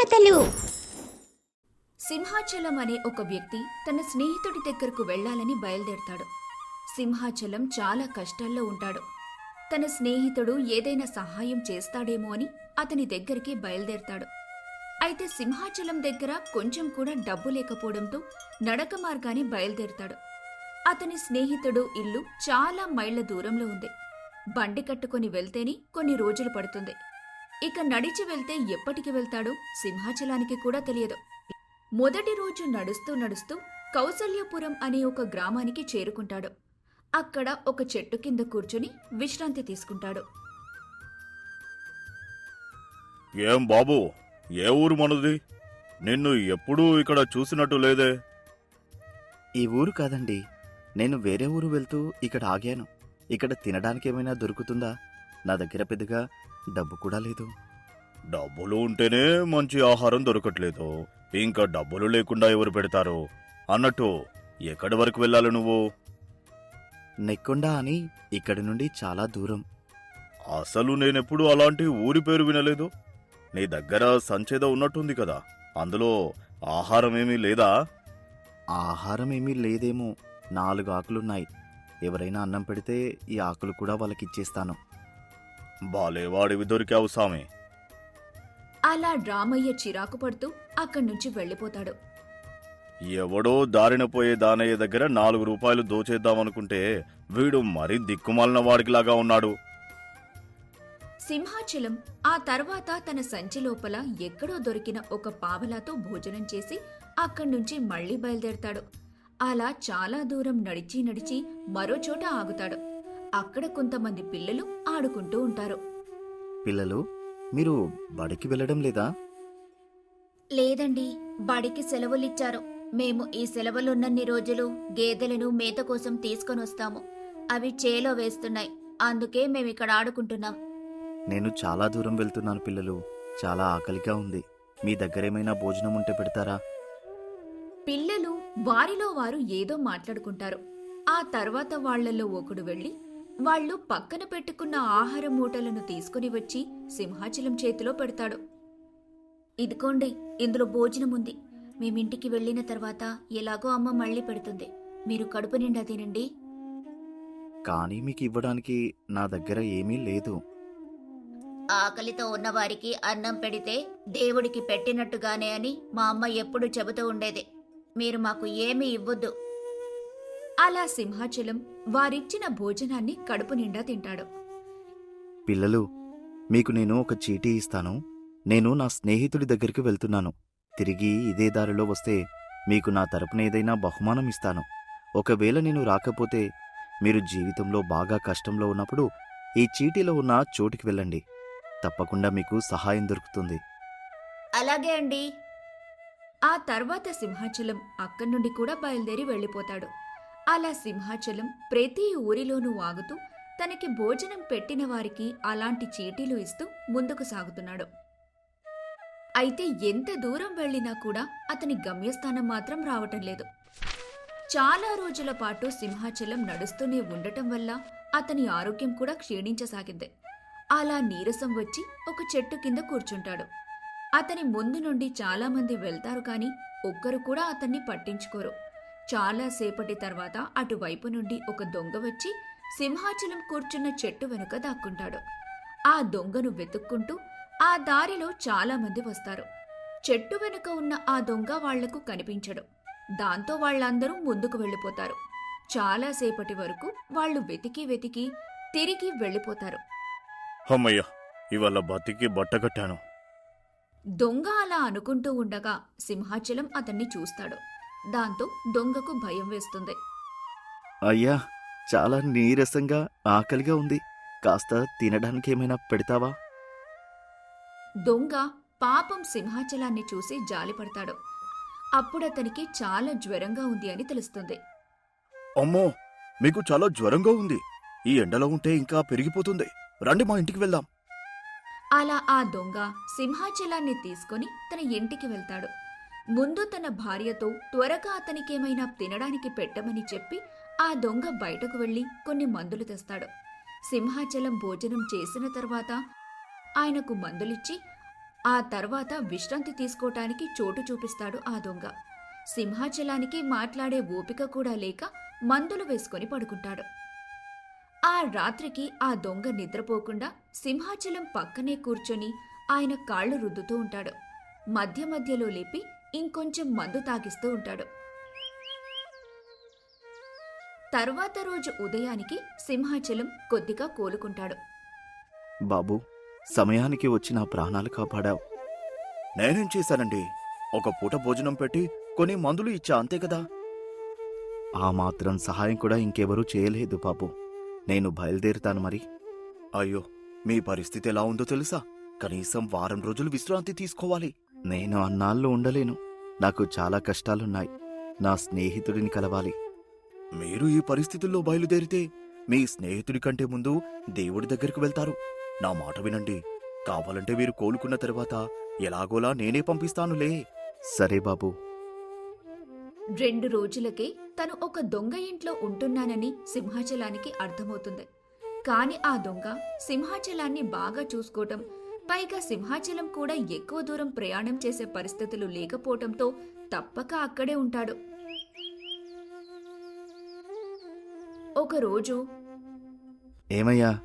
కథలు. సింహాచలం అనే ఒక వ్యక్తి తన స్నేహితుడి దగ్గరకు వెళ్ళాలని బయలుదేరతాడు. సింహాచలం చాలా కష్టాల్లో ఉంటాడు. తన స్నేహితుడు ఏదైనా సహాయం చేస్తాడేమో అని అతని దగ్గరికి బయలుదేరతాడు. అయితే సింహాచలం దగ్గర కొంచెం కూడా డబ్బు లేకపోవడంతో నడక మార్గాన్ని బయలుదేరతాడు. అతని స్నేహితుడు ఇల్లు చాలా మైళ్ళ దూరంలో ఉంది. బండి కట్టుకొని వెళ్తేనే కొన్ని రోజులు పడుతుంది. ఇక నడిచి వెళ్తే ఎప్పటికి వెళ్తాడో సింహాచలానికి కూడా తెలియదు. మొదటి రోజు నడుస్తూ నడుస్తూ కౌసల్యపురం అనే ఒక గ్రామానికి చేరుకుంటాడు. అక్కడ ఒక చెట్టు కింద కూర్చుని విశ్రాంతి తీసుకుంటాడు. ఏం బాబు ఏ ఊరు మనది? నిన్ను ఎప్పుడూ ఇక్కడ చూసినట్టు లేదే. ఈ ఊరు కాదండి. నేను వేరే ఊరు వెళ్తూ ఇక్కడ ఆగాను. ఇక్కడ తినడానికి ఏమైనా దొరుకుతుందా? నా దగ్గర పెద్దగా డబ్బు కూడా లేదు. డబ్బులు ఉంటేనే మంచి ఆహారం దొరకట్లేదు. ఇంకా డబ్బులు లేకుండా ఎవరు పెడతారు? అన్నట్టు ఎక్కడి వరకు వెళ్ళాలి నువ్వు? నెక్కొండ అని ఇక్కడి నుండి చాలా దూరం. అసలు నేనెప్పుడు అలాంటి ఊరి పేరు వినలేదు. నీ దగ్గర సంచేద ఉన్నట్టుంది కదా. అందులో ఆహారం ఏమీ లేదా? ఆహారం ఏమీ లేదేమో. నాలుగు ఆకులున్నాయి. ఎవరైనా అన్నం పెడితే ఈ ఆకులు కూడా వాళ్ళకి ఇచ్చేస్తాను బాలేవాడివి దొరికావు సామి. అలా రామయ్య చిరాకు పడుతూ అక్కడి నుంచి వెళ్ళిపోతాడు. ఎవడో దారిన పోయే దానయ్య దగ్గర నాలుగు రూపాయలు దోచేద్దామనుకుంటే వీడు మరీ దిక్కుమాలిన వాడికిలాగా ఉన్నాడు. సింహాచలం ఆ తర్వాత తన సంచి లోపల ఎక్కడో దొరికిన ఒక పావలాతో భోజనం చేసి అక్కడి నుంచి మళ్ళీ బయలుదేరతాడు. అలా చాలా దూరం నడిచి నడిచి మరో చోట ఆగుతాడు. అక్కడ కొంతమంది పిల్లలు ఆడుకుంటూ ఉంటారు. పిల్లలు మీరు బడికి వెళ్ళడం లేదా? లేదండి బడికి సెలవులిచ్చారు. మేము ఈ సెలవులున్నన్ని రోజులు గేదెలను మేత కోసం తీసుకొని వస్తాము. అవి చేలో వేస్తున్నాయి. అందుకే మేమిక్కడ ఆడుకుంటున్నాం. నేను చాలా దూరం వెళ్తున్నాను పిల్లలు. చాలా ఆకలిగా ఉంది. మీ దగ్గరేమైనా భోజనం ఉంటే పెడతారా? పిల్లలు వారిలో వారు ఏదో మాట్లాడుకుంటారు. ఆ తర్వాత వాళ్ళల్లో ఒకడు వెళ్ళి వాళ్ళు పక్కన పెట్టుకున్న ఆహార మూటలను తీసుకుని వచ్చి సింహాచలం చేతిలో పెడతాడు. ఇదిగోండి ఇందులో భోజనం ఉంది. మేమింటికి వెళ్ళిన తర్వాత ఎలాగో అమ్మ మళ్ళీ పెడుతుంది. మీరు కడుపు నిండా తినండి. కానీ మీకు ఇవ్వడానికి నా దగ్గర ఏమీ లేదు. ఆకలితో ఉన్నవారికి అన్నం పెడితే దేవుడికి పెట్టినట్టుగానే అని మా అమ్మ ఎప్పుడు చెబుతూ ఉండేది. మీరు మాకు ఏమీ ఇవ్వద్దు. అలా సింహాచలం వారిచ్చిన భోజనాన్ని కడుపు నిండా తింటాడు. పిల్లలు మీకు నేను ఒక చీటీ ఇస్తాను. నేను నా స్నేహితుడి దగ్గరికి వెళ్తున్నాను. తిరిగి ఇదే దారిలో వస్తే మీకు నా తరపున ఏదైనా బహుమానం ఇస్తాను. ఒకవేళ నేను రాకపోతే మీరు జీవితంలో బాగా కష్టంలో ఉన్నప్పుడు ఈ చీటీలో ఉన్న చోటుకి వెళ్ళండి. తప్పకుండా మీకు సహాయం దొరుకుతుంది. అలాగే అండి. ఆ తర్వాత సింహాచలం అక్కడి నుండి కూడా బయలుదేరి వెళ్ళిపోతాడు. అలా సింహాచలం ప్రతి ఊరిలోనూ ఆగుతూ తనకి భోజనం పెట్టిన వారికి అలాంటి చీటీలు ఇస్తూ ముందుకు సాగుతున్నాడు. అయితే ఎంత దూరం వెళ్ళినా కూడా అతని గమ్యస్థానం మాత్రం రావటం లేదు. చాలా రోజుల పాటు సింహాచలం నడుస్తూనే ఉండటం వల్ల అతని ఆరోగ్యం కూడా క్షీణించసాగింది. అలా నీరసం వచ్చి ఒక చెట్టు కింద కూర్చుంటాడు. అతని ముందు నుండి చాలామంది వెళ్తారు కాని ఒక్కరు కూడా అతన్ని పట్టించుకోరు. చాలా సేపటి తర్వాత అటువైపు నుండి ఒక దొంగ వచ్చి సింహాచలం కూర్చున్న చెట్టు వెనుక దాక్కుంటాడు. ఆ దొంగను వెతుక్కుంటూ ఆ దారిలో చాలా మంది వస్తారు. చెట్టు వెనుక ఉన్న ఆ దొంగ వాళ్ళకు కనిపించడు. దాంతో వాళ్ళందరూ ముందుకు వెళ్ళిపోతారు. చాలాసేపటి వరకు వాళ్ళు వెతికి వెతికి తిరిగి వెళ్ళిపోతారు. అమ్మయ్య ఇవాళ బతికి బట్టకట్టాను దొంగ అలా అనుకుంటూ ఉండగా సింహాచలం అతన్ని చూస్తాడు. దాంతో దొంగకు భయం వేస్తుంది. అయ్యా చాలా నీరసంగా ఆకలిగా ఉంది. కాస్త తినడానికి ఏమైనా పెడతావా? దొంగ పాపం సింహాచలాన్ని చూసి జాలిపడతాడు. అప్పుడతనికి చాలా జ్వరంగా ఉంది అని తెలుస్తుంది. అమ్మో మీకు చాలా జ్వరంగా ఉంది. ఈ ఎండలో ఉంటే ఇంకా పెరిగిపోతుంది. రండి మా ఇంటికి వెళ్దాం. అలా ఆ దొంగ సింహాచలాన్ని తీసుకొని తన ఇంటికి వెళ్తాడు. ముందు తన భార్యతో త్వరగా అతనికేమైనా తినడానికి పెట్టమని చెప్పి ఆ దొంగ బయటకు వెళ్ళి కొన్ని మందులు తెస్తాడు. సింహాచలం భోజనం చేసిన తర్వాత ఆయనకు మందులిచ్చి ఆ తర్వాత విశ్రాంతి తీసుకోవటానికి చోటు చూపిస్తాడు ఆ దొంగ. సింహాచలానికి మాట్లాడే ఓపిక కూడా లేక మందులు వేసుకొని పడుకుంటాడు. ఆ రాత్రికి ఆ దొంగ నిద్రపోకుండా సింహాచలం పక్కనే కూర్చొని ఆయన కాళ్ళు రుద్దుతూ ఉంటాడు. మధ్య మధ్యలో లేపి ఇంకొంచెం మందు తాగిస్తూ ఉంటాడు. తర్వాత రోజు ఉదయానికి సింహాచలం కొద్దిగా కోలుకుంటాడు. బాబు సమయానికి వచ్చి నా ప్రాణాలు కాపాడావు. నేనేం చేశానండి? ఒక పూట భోజనం పెట్టి కొన్ని మందులు ఇచ్చా అంతే కదా? ఆ మాత్రం సహాయం కూడా ఇంకెవరూ చేయలేదు బాబు. నేను బయలుదేరుతాను మరి. అయ్యో మీ పరిస్థితి ఎలా ఉందో తెలుసా? కనీసం వారం రోజులు విశ్రాంతి తీసుకోవాలి. నేను అన్నాళ్ళు ఉండలేను. నాకు చాలా కష్టాలున్నాయి. నా స్నేహితుడిని కలవాలి. మీరు ఈ పరిస్థితుల్లో బయలుదేరితే మీ స్నేహితుడి కంటే ముందు దేవుడి దగ్గరికి వెళ్తారు. నా మాట వినండి. కావాలంటే మీరు కోలుకున్న తర్వాత ఎలాగోలా నేనే పంపిస్తానులే. సరే బాబు. రెండు రోజులకే తను ఒక దొంగ ఇంట్లో ఉంటున్నానని సింహాచలానికి అర్థమవుతుంది. కాని ఆ దొంగ సింహాచలాన్ని బాగా చూసుకోవటం పైగా సింహాచలం కూడా ఎక్కువ దూరం ప్రయాణం చేసే పరిస్థితులు లేకపోవటంతో తప్పక అక్కడే ఉంటాడు. ఒకరోజు ఏమయ్యా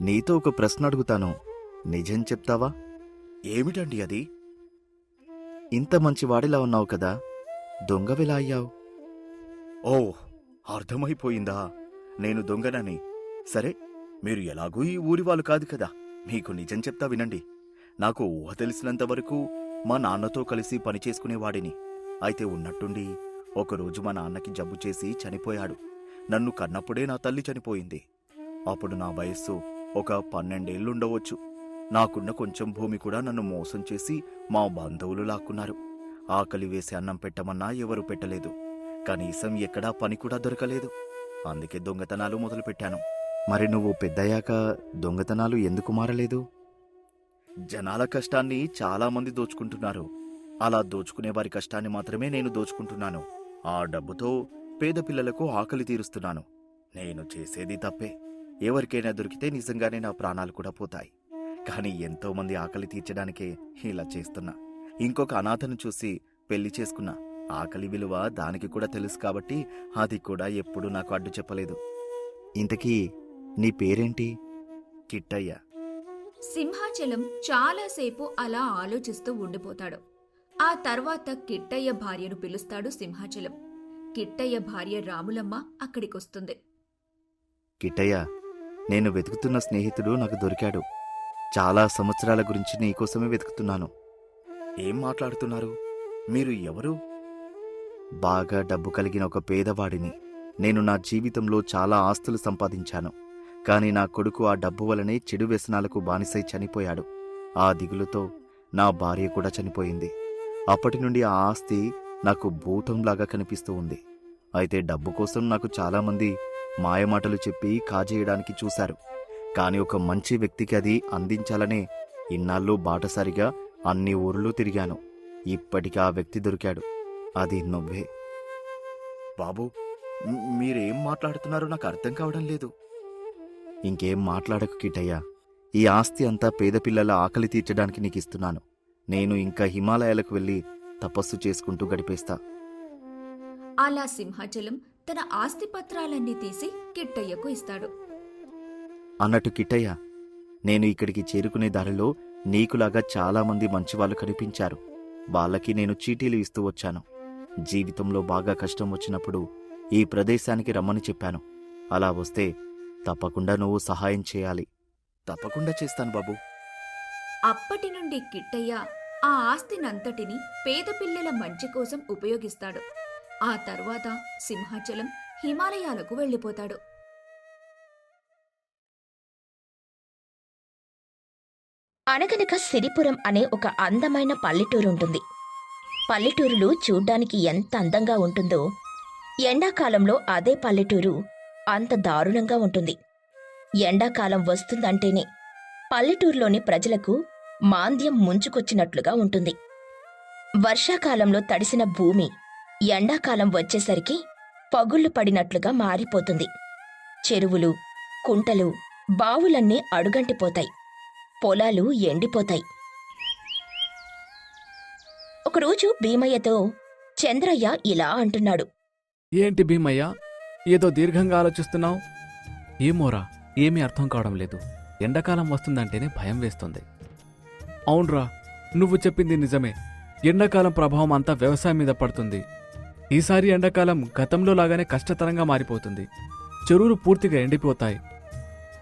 నీతో ఒక ప్రశ్న అడుగుతాను. నిజం చెప్తావా? ఏమిటండి అది? ఇంత మంచివాడిలా ఉన్నావు కదా దొంగవిలా అయ్యావు? ఓ అర్థమైపోయిందా? నేను దొంగనని. సరే మీరు ఎలాగూ ఈ ఊరి వాళ్ళు కాదు కదా. మీకు నిజం చెప్తా వినండి. నాకు ఊహ తెలిసినంత వరకు మా నాన్నతో కలిసి పని చేసుకునేవాడిని అయితే ఉన్నట్టుండి ఒకరోజు మా నాన్నకి జబ్బు చేసి చనిపోయాడు. నన్ను కన్నప్పుడే నా తల్లి చనిపోయింది. అప్పుడు నా వయస్సు ఒక పన్నెండేళ్ళుండవచ్చు నాకున్న కొంచెం భూమి కూడా నన్ను మోసం చేసి మా బంధువులు లాక్కున్నారు. ఆకలి వేసి అన్నం పెట్టమన్నా ఎవరు పెట్టలేదు. కనీసం ఎక్కడా పని కూడా దొరకలేదు. అందుకే దొంగతనాలు మొదలుపెట్టాను. మరి నువ్వు పెద్దయ్యాక దొంగతనాలు ఎందుకు మారలేదు? జనాల కష్టాన్ని చాలామంది దోచుకుంటున్నారు. అలా దోచుకునే వారి కష్టాన్ని మాత్రమే నేను దోచుకుంటున్నాను. ఆ డబ్బుతో పేద పిల్లలకు ఆకలి తీరుస్తున్నాను. నేను చేసేది తప్పే. ఎవరికైనా దొరికితే నిజంగానే నా ప్రాణాలు కూడా పోతాయి. కానీ ఎంతోమంది ఆకలి తీర్చడానికే ఇలా చేస్తున్నా. ఇంకొక అనాథను చూసి పెళ్ళి చేసుకున్నా. ఆకలి విలువ దానికి కూడా తెలుసు కాబట్టి అది కూడా ఎప్పుడూ నాకు అడ్డు చెప్పలేదు. ఇంతకీ నీ పేరేంటి? కిట్టయ్య. సింహాచలం చాలాసేపు అలా ఆలోచిస్తూ ఉండిపోతాడు. ఆ తర్వాత కిట్టయ్య భార్యను పిలుస్తాడు సింహాచలం. కిట్టయ్య భార్య రాములమ్మ అక్కడికొస్తుంది. కిట్టయ్య నేను వెతుకుతున్న స్నేహితుడు నాకు దొరికాడు. చాలా సంవత్సరాల గురించి నీకోసమే వెతుకుతున్నాను. ఏం మాట్లాడుతున్నారు? మీరు ఎవరు? బాగా డబ్బు కలిగిన ఒక పేదవాడిని. నేను నా జీవితంలో చాలా ఆస్తులు సంపాదించాను. కానీ నా కొడుకు ఆ డబ్బు వలనే చెడు వ్యసనాలకు బానిసై చనిపోయాడు. ఆ దిగులుతో నా భార్య కూడా చనిపోయింది. అప్పటి నుండి ఆ ఆస్తి నాకు భూతంలాగా కనిపిస్తూ ఉంది. అయితే డబ్బు కోసం నాకు చాలామంది మాయమాటలు చెప్పి కాజేయడానికి చూశారు. కానీ ఒక మంచి వ్యక్తికి అది అందించాలనే ఇన్నాళ్ళు బాటసారిగా అన్ని ఊర్లు తిరిగాను. ఇప్పటికి ఆ వ్యక్తి దొరికాడు. అది నువ్వే. బాబు మీరేం మాట్లాడుతున్నారో నాకు అర్థం కావడం లేదు. ఇంకేం మాట్లాడకు కిటయ్యా ఈ ఆస్తి అంతా పేద పిల్లల ఆకలి తీర్చడానికి నీకు ఇస్తున్నాను నేను ఇంకా హిమాలయాలకు వెళ్ళి తపస్సు చేసుకుంటూ గడిపేస్తా. అలా సింహాచలం తన ఆస్తి పత్రాలన్నీ తీసి కిట్టయ్యకు ఇస్తాడు. అన్నట్టు కిట్టయ్య నేను ఇక్కడికి చేరుకునే దారిలో నీకులాగా చాలామంది మంచివాళ్ళు కనిపించారు. వాళ్ళకి నేను చీటీలు ఇస్తూ వచ్చాను. జీవితంలో బాగా కష్టం వచ్చినప్పుడు ఈ ప్రదేశానికి రమ్మని చెప్పాను. అలా వస్తే తప్పకుండా నువ్వు సహాయం చేయాలి. తప్పకుండా చేస్తాను బాబు. అప్పటి నుండి కిట్టయ్య ఆ ఆస్తినంతటిని పేద పిల్లల మంచి కోసం ఉపయోగిస్తాడు. ఆ తర్వాత సింహాచలం హిమాలయాలకు వెళ్ళిపోతాడు. అనగనక సిరిపురం అనే ఒక అందమైన పల్లెటూరు ఉంటుంది పల్లెటూరులు చూడ్డానికి ఎంత అందంగా ఉంటుందో ఎండాకాలంలో అదే పల్లెటూరు అంత దారుణంగా ఉంటుంది. ఎండాకాలం వస్తుందంటేనే పల్లెటూరులోని ప్రజలకు మాంద్యం ముంచుకొచ్చినట్లుగా ఉంటుంది. వర్షాకాలంలో తడిసిన భూమి ఎండాకాలం వచ్చేసరికి పగుళ్ళు పడినట్లుగా మారిపోతుంది. చెరువులు కుంటలు బావులన్నీ అడుగంటిపోతాయి. పొలాలు ఎండిపోతాయి. ఒకరోజు భీమయ్యతో చంద్రయ్య ఇలా అంటున్నాడు. ఏంటి భీమయ్య? ఏదో దీర్ఘంగా ఆలోచిస్తున్నావు? ఏమోరా ఏమీ అర్థం కావడం లేదు. ఎండాకాలం వస్తుందంటేనే భయం వేస్తుంది. అవునరా నువ్వు చెప్పింది నిజమే. ఎండాకాలం ప్రభావం అంతా వ్యవసాయం మీద పడుతుంది. ఈసారి ఎండాకాలం గతంలో లాగానే కష్టతరంగా మారిపోతుంది. చెరువులు పూర్తిగా ఎండిపోతాయి.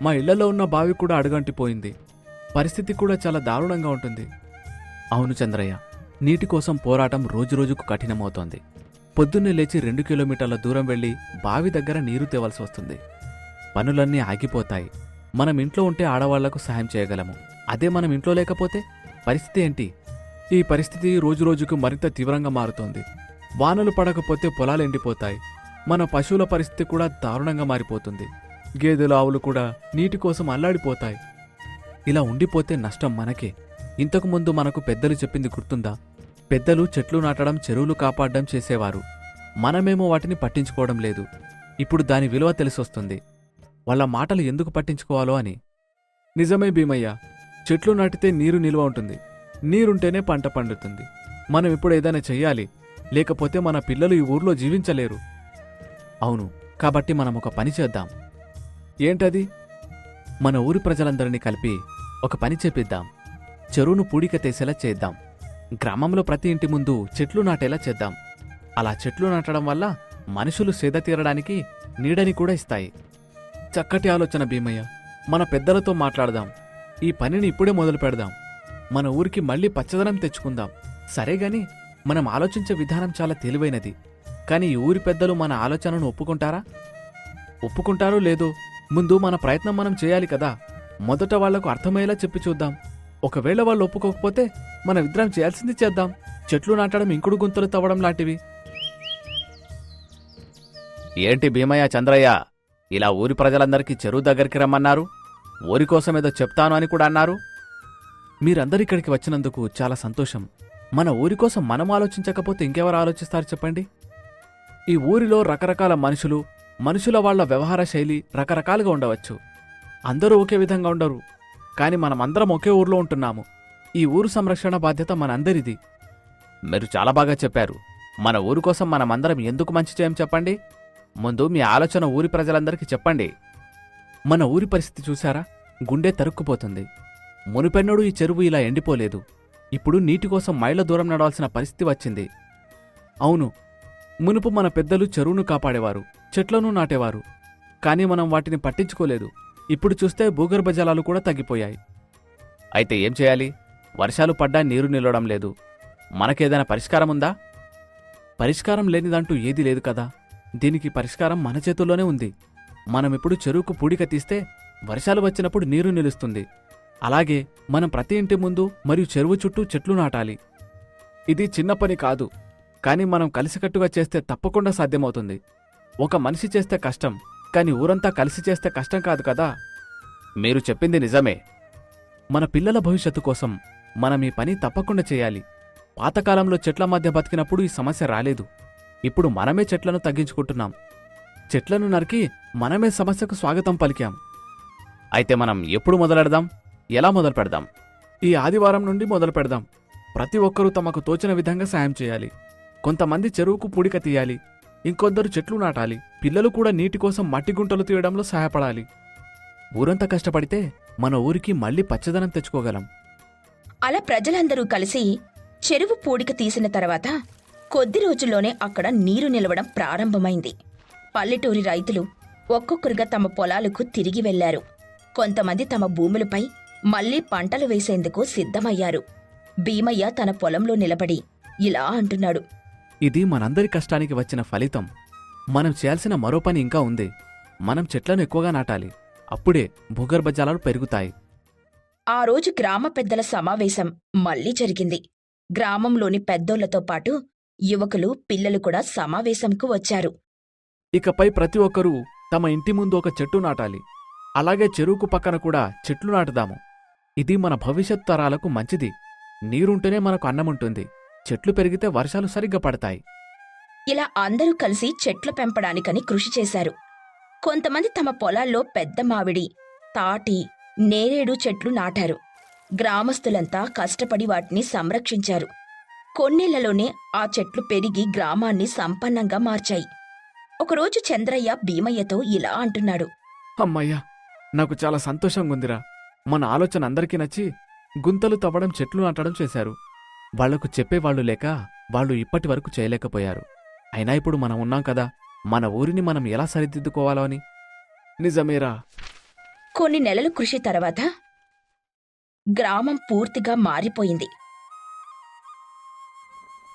మా ఇళ్ళలో ఉన్న బావి కూడా అడుగంటిపోయింది. పరిస్థితి కూడా చాలా దారుణంగా ఉంటుంది. అవును చంద్రయ్య నీటి కోసం పోరాటం రోజురోజుకు కఠినమవుతోంది. పొద్దున్నే లేచి రెండు కిలోమీటర్ల దూరం వెళ్ళి బావి దగ్గర నీరు తేవలసి వస్తుంది. పనులన్నీ ఆగిపోతాయి. మనం ఇంట్లో ఉంటే ఆడవాళ్ళకు సహాయం చేయగలము. అదే మనం ఇంట్లో లేకపోతే? పరిస్థితి ఏంటి? ఈ పరిస్థితి రోజురోజుకు మరింత తీవ్రంగా మారుతోంది. వానలు పడకపోతే పొలాలు ఎండిపోతాయి. మన పశువుల పరిస్థితి కూడా దారుణంగా మారిపోతుంది. గేదెలు ఆవులు కూడా నీటి కోసం అల్లాడిపోతాయి. ఇలా ఉండిపోతే నష్టం మనకే. ఇంతకుముందు మనకు పెద్దలు చెప్పింది గుర్తుందా? పెద్దలు చెట్లు నాటడం చెరువులు కాపాడడం చేసేవారు. మనమేమో వాటిని పట్టించుకోవడం లేదు. ఇప్పుడు దాని విలువ తెలిసొస్తుంది. వాళ్ళ మాటలు ఎందుకు పట్టించుకోవాలో అని. నిజమే భీమయ్య. చెట్లు నాటితే నీరు నిల్వ ఉంటుంది. నీరుంటేనే పంట పండుతుంది. మనం ఇప్పుడు ఏదైనా చెయ్యాలి. లేకపోతే మన పిల్లలు ఈ ఊర్లో జీవించలేరు. అవును. కాబట్టి మనం ఒక పని చేద్దాం. ఏంటది? మన ఊరి ప్రజలందరినీ కలిపి ఒక పని చేపిద్దాం. చెరువును పూడిక తీసేలా చేద్దాం. గ్రామంలో ప్రతి ఇంటి ముందు చెట్లు నాటేలా చేద్దాం. అలా చెట్లు నాటడం వల్ల మనుషులు సేద తీరడానికి నీడని కూడా ఇస్తాయి. చక్కటి ఆలోచన భీమయ్య. మన పెద్దలతో మాట్లాడదాం. ఈ పనిని ఇప్పుడే మొదలు పెడదాం. మన ఊరికి మళ్ళీ పచ్చదనం తెచ్చుకుందాం. సరేగాని మనం ఆలోచించే విధానం చాలా తెలివైనది. కానీ ఈ ఊరి పెద్దలు మన ఆలోచనను ఒప్పుకుంటారా? ఒప్పుకుంటారో లేదో ముందు మన ప్రయత్నం మనం చేయాలి కదా. మొదట వాళ్ళకు అర్థమయ్యేలా చెప్పి చూద్దాం. ఒకవేళ వాళ్ళు ఒప్పుకోకపోతే మన ఇద్దరం చేయాల్సింది చేద్దాం. చెట్లు నాటడం ఇంకుడు గుంతలు తవ్వడం లాంటివి. ఏంటి భీమయ్య చంద్రయ్య? ఇలా ఊరి ప్రజలందరికీ చెరువు దగ్గరికి రమ్మన్నారు? ఊరి కోసం ఏదో చెప్తాను అని కూడా అన్నారు? మీరందరూ ఇక్కడికి వచ్చినందుకు చాలా సంతోషం. మన ఊరి కోసం మనం ఆలోచించకపోతే ఇంకెవరు ఆలోచిస్తారు చెప్పండి? ఈ ఊరిలో రకరకాల మనుషులు మనుషుల వాళ్ళ వ్యవహార శైలి రకరకాలుగా ఉండవచ్చు. అందరూ ఒకే విధంగా ఉండరు. కానీ మనమందరం ఒకే ఊర్లో ఉంటున్నాము. ఈ ఊరు సంరక్షణ బాధ్యత మనందరిది. మీరు చాలా బాగా చెప్పారు. మన ఊరు కోసం మనమందరం ఎందుకు మంచి చేయం చెప్పండి? ముందు మీ ఆలోచన ఊరి ప్రజలందరికీ చెప్పండి. మన ఊరి పరిస్థితి చూశారా? గుండె తరుక్కుపోతుంది. మునిపెన్నడూ ఈ చెరువు ఇలా ఎండిపోలేదు. ఇప్పుడు నీటి కోసం మైళ్ళ దూరం నడవాల్సిన పరిస్థితి వచ్చింది. అవును మునుపు మన పెద్దలు చెరువును కాపాడేవారు చెట్లను నాటేవారు. కానీ మనం వాటిని పట్టించుకోలేదు. ఇప్పుడు చూస్తే భూగర్భ జలాలు కూడా తగ్గిపోయాయి. అయితే ఏం చేయాలి? వర్షాలు పడ్డా నీరు నిలవడం లేదు. మనకేదైనా పరిష్కారం ఉందా? పరిష్కారం లేనిదంటూ ఏదీ లేదు కదా. దీనికి పరిష్కారం మన చేతుల్లోనే ఉంది. మనమిప్పుడు చెరువుకు పూడిక తీస్తే వర్షాలు వచ్చినప్పుడు నీరు నిలుస్తుంది. అలాగే మనం ప్రతి ఇంటి ముందు మరియు చెరువు చుట్టూ చెట్లు నాటాలి. ఇది చిన్న పని కాదు. కానీ మనం కలిసికట్టుగా చేస్తే తప్పకుండా సాధ్యమవుతుంది. ఒక మనిషి చేస్తే కష్టం. కానీ ఊరంతా కలిసి చేస్తే కష్టం కాదు కదా. మీరు చెప్పింది నిజమే. మన పిల్లల భవిష్యత్తు కోసం మనం ఈ పని తప్పకుండా చేయాలి. పాతకాలంలో చెట్ల మధ్య బతికినప్పుడు ఈ సమస్య రాలేదు. ఇప్పుడు మనమే చెట్లను తగ్గించుకుంటున్నాం. చెట్లను నరికి మనమే సమస్యకు స్వాగతం పలికాం. అయితే మనం ఎప్పుడు మొదలెడదాం? ఎలా మొదలు పెడదాం? ఈ ఆదివారం నుండి మొదలు పెడదాం. ప్రతి ఒక్కరూ తమకు తోచిన విధంగా సాయం చేయాలి. కొంతమంది చెరువుకు పూడిక తీయాలి. ఇంకొందరు చెట్లు నాటాలి. పిల్లలు కూడా నీటి కోసం మట్టి గుంటలు తీయడంలో సహాయపడాలి. ఊరంతా కష్టపడితే మన ఊరికి మళ్ళీ పచ్చదనం తెచ్చుకోగలం. అలా ప్రజలందరూ కలిసి చెరువు పూడిక తీసిన తర్వాత కొద్ది రోజుల్లోనే అక్కడ నీరు నిలవడం ప్రారంభమైంది. పల్లెటూరి రైతులు ఒక్కొక్కరుగా తమ పొలాలకు తిరిగి వెళ్ళారు కొంతమంది తమ భూములపై మళ్ళీ పంటలు వేసేందుకు సిద్ధమయ్యారు. భీమయ్య తన పొలంలో నిలబడి ఇలా అంటున్నాడు. ఇది మనందరి కష్టానికి వచ్చిన ఫలితం. మనం చేయాల్సిన మరో పని ఇంకా ఉంది. మనం చెట్లను ఎక్కువగా నాటాలి. అప్పుడే భూగర్భ జలాలు పెరుగుతాయి. ఆ రోజు గ్రామ పెద్దల సమావేశం మళ్ళీ జరిగింది. గ్రామంలోని పెద్దోళ్ళతో పాటు యువకులు పిల్లలు కూడా సమావేశంకు వచ్చారు. ఇకపై ప్రతి ఒక్కరూ తమ ఇంటి ముందు ఒక చెట్టు నాటాలి. అలాగే చెరువుకు పక్కన కూడా చెట్లు నాటుదాము. ఇది మన భవిష్యత్ తరాలకు మంచిది. నీరుంటేనే మనకు అన్నముంటుంది చెట్లు పెరిగితే వర్షాలు సరిగ్గా పడతాయి. ఇలా అందరూ కలిసి చెట్లు పెంపడానికని కృషి చేశారు. కొంతమంది తమ పొలాల్లో పెద్ద మామిడి తాటి నేరేడు చెట్లు నాటారు. గ్రామస్తులంతా కష్టపడి వాటిని సంరక్షించారు. కొన్నేళ్ళలోనే ఆ చెట్లు పెరిగి గ్రామాన్ని సంపన్నంగా మార్చాయి. ఒకరోజు చంద్రయ్య భీమయ్యతో ఇలా అంటున్నాడు. అమ్మయ్యా నాకు చాలా సంతోషంగా ఉందిరా మన ఆలోచన అందరికీ నచ్చి గుంతలు తవ్వడం చెట్లు నాటడం చేశారు. వాళ్ళకు చెప్పేవాళ్ళు లేక వాళ్ళు ఇప్పటి వరకు చేయలేకపోయారు. అయినా ఇప్పుడు మనం ఉన్నాం కదా మన ఊరిని మనం ఎలా సరిదిద్దుకోవాలో అని? నిజమేరా. కొన్ని నెలల కృషి తర్వాత గ్రామం పూర్తిగా మారిపోయింది.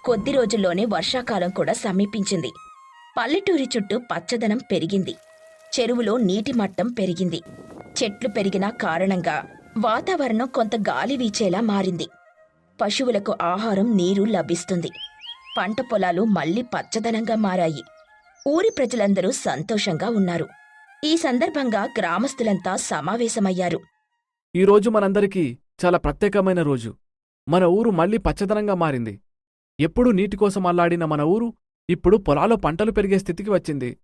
కొద్ది రోజుల్లోనే వర్షాకాలం కూడా సమీపించింది. పల్లెటూరి చుట్టూ పచ్చదనం పెరిగింది. చెరువులో నీటి మట్టం పెరిగింది. చెట్లు పెరిగిన కారణంగా వాతావరణం కొంత గాలి వీచేలా మారింది. పశువులకు ఆహారం నీరు లభిస్తుంది. పంట పొలాలు మళ్ళీ పచ్చదనంగా మారాయి. ఊరి ప్రజలందరూ సంతోషంగా ఉన్నారు. ఈ సందర్భంగా గ్రామస్తులంతా సమావేశమయ్యారు. ఈరోజు మనందరికీ చాలా ప్రత్యేకమైన రోజు. మన ఊరు మళ్ళీ పచ్చదనంగా మారింది. ఎప్పుడూ నీటికోసం అల్లాడిన మన ఊరు ఇప్పుడు పొలాల్లో పంటలు పెరిగే స్థితికి వచ్చింది.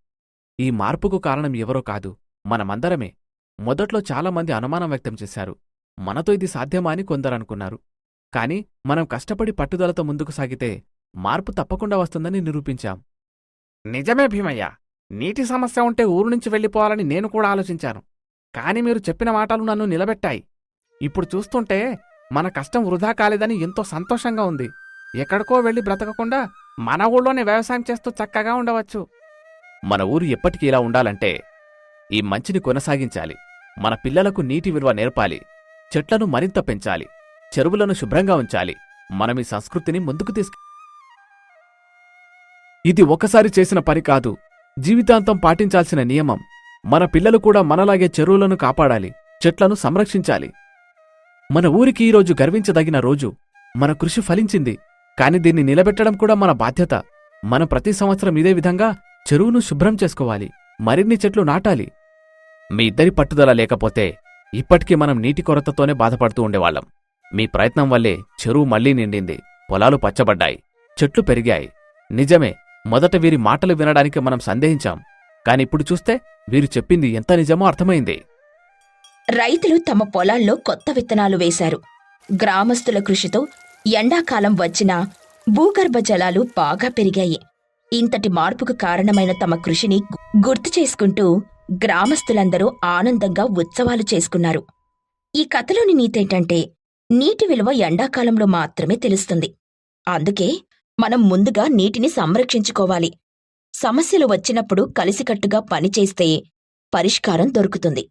ఈ మార్పుకు కారణం ఎవరో కాదు మనమందరమే. మొదట్లో చాలామంది అనుమానం వ్యక్తం చేశారు. మనతో ఇది సాధ్యమా అని కొందరనుకున్నారు కాని మనం కష్టపడి పట్టుదలతో ముందుకు సాగితే మార్పు తప్పకుండా వస్తుందని నిరూపించాం. నిజమే భీమయ్య. నీటి సమస్య ఉంటే ఊరు నుంచి వెళ్ళిపోవాలని నేను కూడా ఆలోచించాను. కాని మీరు చెప్పిన మాటలు నన్ను నిలబెట్టాయి. ఇప్పుడు చూస్తుంటే మన కష్టం వృధా కాలేదని ఎంతో సంతోషంగా ఉంది. ఎక్కడికో వెళ్ళి బ్రతకకుండా మన ఊళ్ళోనే వ్యవసాయం చేస్తూ చక్కగా ఉండవచ్చు. మన ఊరు ఎప్పటికీ ఇలా ఉండాలంటే ఈ మంచిని కొనసాగించాలి. మన పిల్లలకు నీటి విలువ నేర్పాలి. చెట్లను మరింత పెంచాలి. చెరువులను శుభ్రంగా ఉంచాలి. మనం ఈ సంస్కృతిని ముందుకు తీసుకు ఇది ఒకసారి చేసిన పని కాదు. జీవితాంతం పాటించాల్సిన నియమం. మన పిల్లలు కూడా మనలాగే చెరువులను కాపాడాలి చెట్లను సంరక్షించాలి. మన ఊరికి ఈరోజు గర్వించదగిన రోజు. మన కృషి ఫలించింది. కాని దీన్ని నిలబెట్టడం కూడా మన బాధ్యత. మనం ప్రతి సంవత్సరం ఇదే విధంగా చెరువును శుభ్రం చేసుకోవాలి. మరిన్ని చెట్లు నాటాలి. మీ ఇద్దరి పట్టుదల లేకపోతే ఇప్పటికీ మనం నీటి కొరతతోనే బాధపడుతూ ఉండేవాళ్ళం. మీ ప్రయత్నం వల్లే చెరువు మళ్ళీ నిండింది. పొలాలు పచ్చబడ్డాయి. చెట్లు పెరిగాయి. నిజమే మొదట వీరి మాటలు వినడానికి మనం సందేహించాం. కానిప్పుడు చూస్తే వీరు చెప్పింది ఎంత నిజమో అర్థమైంది. రైతులు తమ పొలాల్లో కొత్త విత్తనాలు వేశారు. గ్రామస్తుల కృషితో ఎండాకాలం వచ్చినా భూగర్భ జలాలు బాగా పెరిగాయి. ఇంతటి మార్పుకు కారణమైన తమ కృషిని గుర్తు చేసుకుంటూ గ్రామస్తులందరూ ఆనందంగా ఉత్సవాలు చేసుకున్నారు. ఈ కథలోని నీతేంటంటే నీటి విలువ ఎండాకాలంలో మాత్రమే తెలుస్తుంది. అందుకే మనం ముందుగా నీటిని సంరక్షించుకోవాలి. సమస్యలు వచ్చినప్పుడు కలిసికట్టుగా పనిచేస్తే పరిష్కారం దొరుకుతుంది.